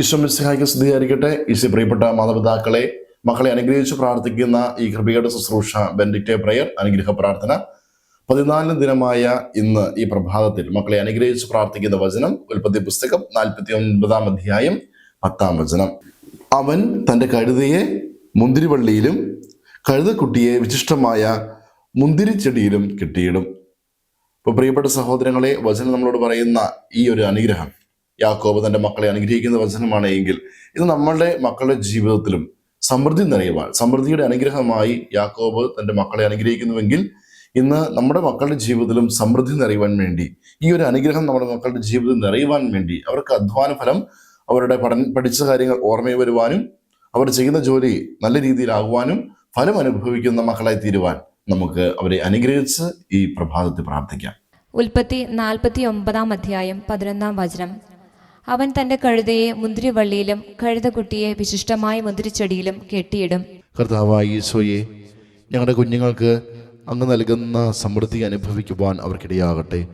ഈശ്വമിസ്ഹായ്ക്ക് സ്ഥിതിയായിരിക്കട്ടെ ഈശ്വ പ്രിയപ്പെട്ട മാതാപിതാക്കളെ മക്കളെ അനുഗ്രഹിച്ച് പ്രാർത്ഥിക്കുന്ന ഈ കൃപയുടെ ശുശ്രൂഷ ബെൻഡിക്റ്റേ പ്രയർ അനുഗ്രഹ പ്രാർത്ഥന. പതിനാലാം ദിനമായ ഇന്ന് ഈ പ്രഭാതത്തിൽ മക്കളെ അനുഗ്രഹിച്ച് പ്രാർത്ഥിക്കുന്ന വചനം ഉൽപ്പത്തി പുസ്തകം നാൽപ്പത്തി ഒൻപതാം അധ്യായം പത്താം വചനം. അവൻ തന്റെ കഴുതയെ മുന്തിരിവള്ളിയിലും കഴുതക്കുട്ടിയെ വിശിഷ്ടമായ മുന്തിരിച്ചെടിയിലും കിട്ടിയിടും. ഇപ്പോൾ പ്രിയപ്പെട്ട സഹോദരങ്ങളെ വചനം നമ്മളോട് പറയുന്ന ഈ ഒരു അനുഗ്രഹം യാക്കോബ് തന്റെ മക്കളെ അനുഗ്രഹിക്കുന്ന വചനമാണ് എങ്കിൽ ഇത് നമ്മളുടെ മക്കളുടെ ജീവിതത്തിലും സമൃദ്ധി നിറയുവാൻ സമൃദ്ധിയുടെ അനുഗ്രഹമായി യാക്കോബ് തന്റെ മക്കളെ അനുഗ്രഹിക്കുന്നുവെങ്കിൽ ഇന്ന് നമ്മുടെ മക്കളുടെ ജീവിതത്തിലും സമൃദ്ധി നിറയുവാൻ വേണ്ടി ഈ ഒരു അനുഗ്രഹം നമ്മുടെ മക്കളുടെ ജീവിതത്തിൽ നിറയുവാൻ വേണ്ടി അവർക്ക് അധ്വാന ഫലം അവരുടെ പഠന പഠിച്ച കാര്യങ്ങൾ ഓർമ്മയിൽ വരുവാനും അവർ ചെയ്യുന്ന ജോലി നല്ല രീതിയിലാകുവാനും ഫലം അനുഭവിക്കുന്ന മക്കളായി തീരുവാൻ നമുക്ക് അവരെ അനുഗ്രഹിച്ച് ഈ പ്രഭാതത്തിൽ പ്രാർത്ഥിക്കാം. ഉൽപ്പത്തി നാൽപ്പത്തി ഒമ്പതാം അധ്യായം പതിനൊന്നാം വചനം. അവൻ തന്റെ കഴുതയെ മുന്തിരിവള്ളിയിലും കഴുതക്കുട്ടിയെ വിശിഷ്ടമായ മുന്തിരിച്ചെടിയിലും കെട്ടിയിടും. കർത്താവായ ഈശോയെ ഞങ്ങളുടെ കുഞ്ഞുങ്ങൾക്ക് അങ്ങ് നൽകുന്ന സമൃദ്ധി അനുഭവിക്കുവാൻ അവർക്കിടയാകട്ടെ.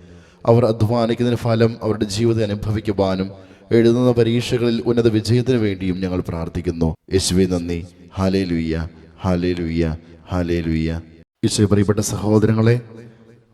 അവർ അധ്വാനിക്കുന്നതിന് ഫലം അവരുടെ ജീവിതം അനുഭവിക്കുവാനും എഴുതുന്ന പരീക്ഷകളിൽ ഉന്നത വിജയത്തിന് വേണ്ടിയും ഞങ്ങൾ പ്രാർത്ഥിക്കുന്നു. യേശുവെ നന്ദി. ഹാലേ ലുയ്യ ഹാലേ ലുയ്യ ഹാലേ ലുയ്യ ഈശോ പ്രിയപ്പെട്ട സഹോദരങ്ങളെ